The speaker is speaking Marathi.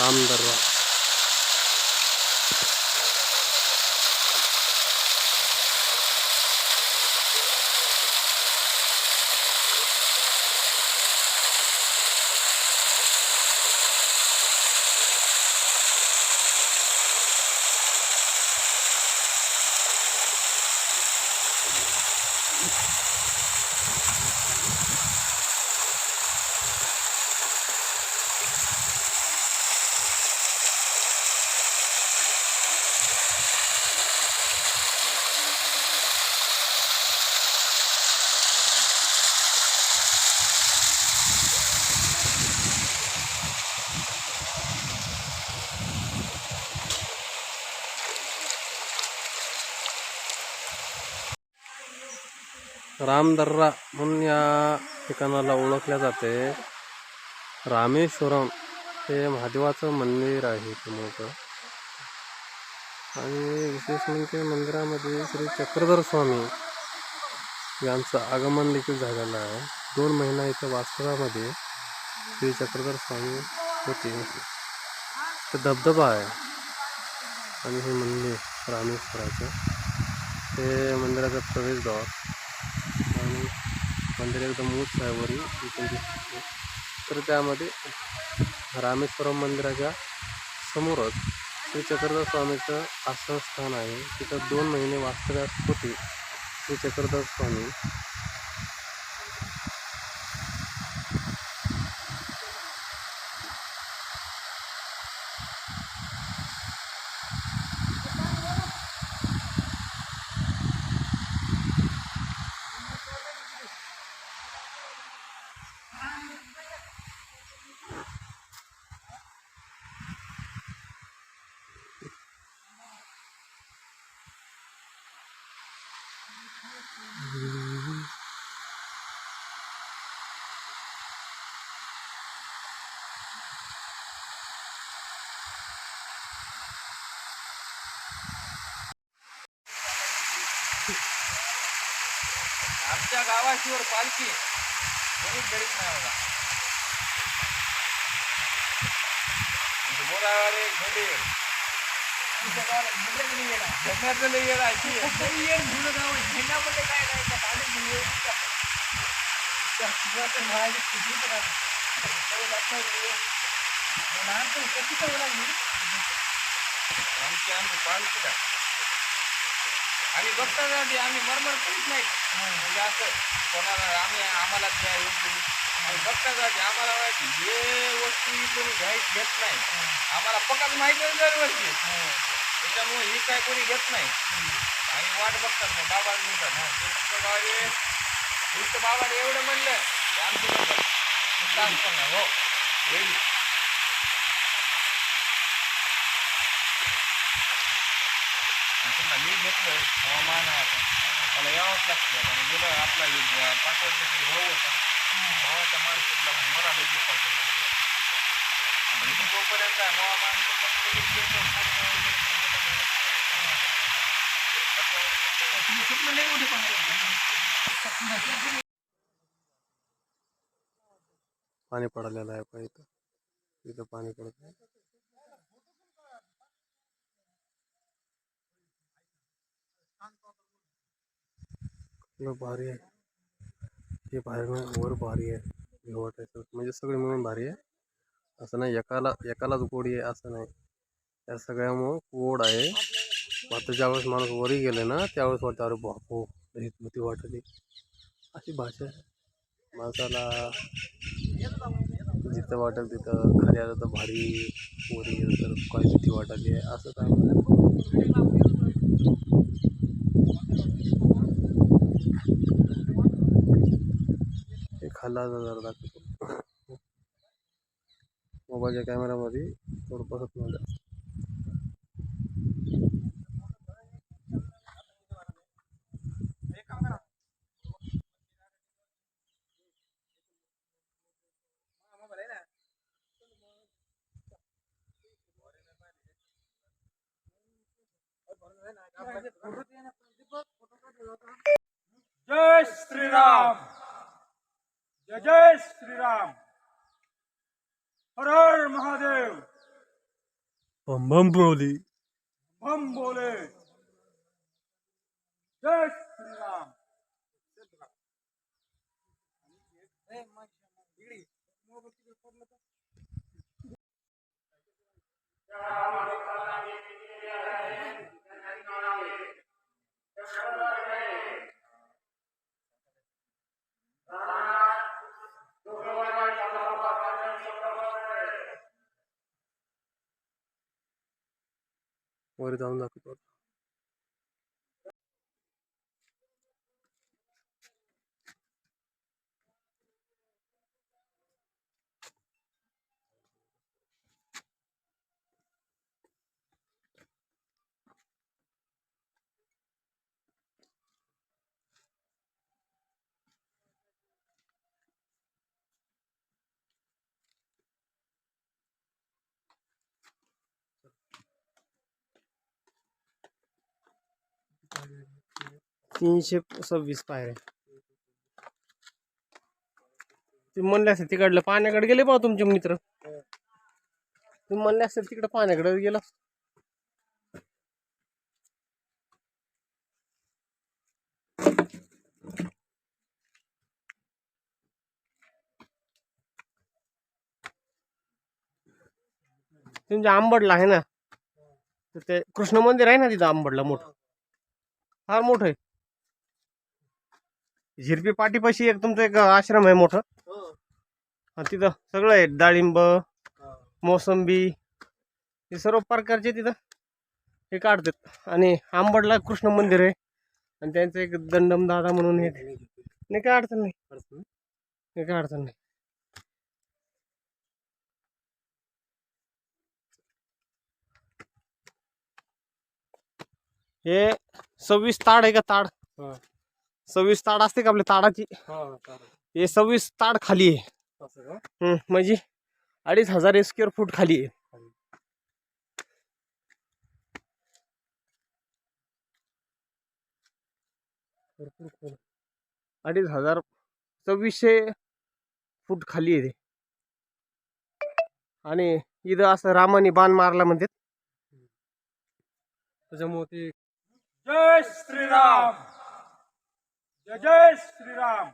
रामदर्रा रामदर्रा म्हणून या ठिकाणाला ओळखल्या जाते. रामेश्वरम हे महादेवाचं मंदिर आहे इथे मोठं आणि विशेष म्हणजे मंदिरामध्ये श्री चक्रधर स्वामी यांचं आगमन देखील झालेलं आहे. दोन महिना इथं वास्तवामध्ये श्री चक्रधर स्वामी होते. तर धबधबा आहे. आणि हे मंदिर रामेश्वराचं. हे मंदिराचं प्रवेशद्वार. आणि मंदिर एकदम उंच आहे वरी तर त्यामध्ये रामेश्वरम मंदिराच्या समोरच श्री चक्रधर स्वामीचं आसनस्थान आहे. तिथं दोन महिने वास्तव्यास होते श्री चक्रधर स्वामी. आमच्या गावाशिवर पालखी कोणीच गरीब नाही बघा म्हणजे बोरावारे झेंडे आमची आमची पालखी का आम्ही बघता आम्ही मरमर करीत नाही. म्हणजे असं कोणाला आम्ही आम्हाला द्या बघता जाते आम्हाला माहिती हे वस्तू कोणी घ्यायच घेत नाही आम्हाला पकड माहिती आहे दरवर्षी त्याच्यामुळे ही काय कोणी घेत नाही. आणि वाट बघतात मग बाबा म्हणतात हा तुमच्या गावाले नुसतं बाबाने एवढं म्हणलं. आमची म्हणतात हो होईल मी घेतलं हवामान आहे आता. मला यावंच लागतं. आता आपला एक पाच वर्षाचा भाऊ होता. भावाच्या मार्केटला मरा लगेच पाठवलं म्हणजे तोपर्यंत आहे हवामान स्वप्न नाही मोठे पाणी पडलेलं आहे पण इथं इथं पाणी पडत आहे कसलं भारी आहे हे बाहेर वर भारी आहे. वाटायचं म्हणजे सगळे मिळून भारी आहे. असं नाही एकाला एकालाच गोडी आहे असं नाही. या सगळ्यामुळं गोड आहे. मात्र ज्यावेळेस माणूस वरी गेले ना त्यावेळेस वाटतं अरे बापो हितमती भीती वाटते अशी भाषा आहे. माणसाला जिथं वाटेल तिथं खाली आलं तर भारी वरी गेलं तर काय भीती वाटली आहे असं काय नाही. हे दाखवतो मोबाईलच्या कॅमेरामध्ये थोडं बसत नाही जय श्रीराम जय जय श्रीराम. हर हर महादेव. बम बम बोली। हम बोले। जय वर जाऊन दाखवतो तीनशे सव्वीस पायऱ्या ते म्हणले असते तिकडलं पाण्याकडे गेले बा तुमचे मित्र. तुम्ही म्हणले असते तिकडे पाण्याकडे गेला. तुमच्या आंबडला आहे ना? ते कृष्ण मंदिर आहे ना तिथं आंबडला फार मोठं आहे. झिरपी पाठीपाशी एक तुमचं एक आश्रम आहे मोठं. आणि तिथं सगळं आहे डाळिंब मोसंबी हे सर्व प्रकारचे तिथं हे काढतात. आणि आंबडला कृष्ण मंदिर आहे. आणि त्यांचं एक दंडम दादा म्हणून हे नाही काय अडचण नाही. नाही काय अडचण नाही. हे सव्वीस ताड आहे का ताड? हा. सव्वीस ताड असते का आपल्या ताडाची? हे सव्वीस ताड खाली आहे. म्हणजे अडीच हजार स्क्वेअर फूट खाली आहे. अडीच हजार सव्वीसशे फूट खाली आहे ते. आणि इथं असं रामाने बाण मारला म्हणते त्याच्यामुळे ते जय श्री राम जय जय श्री राम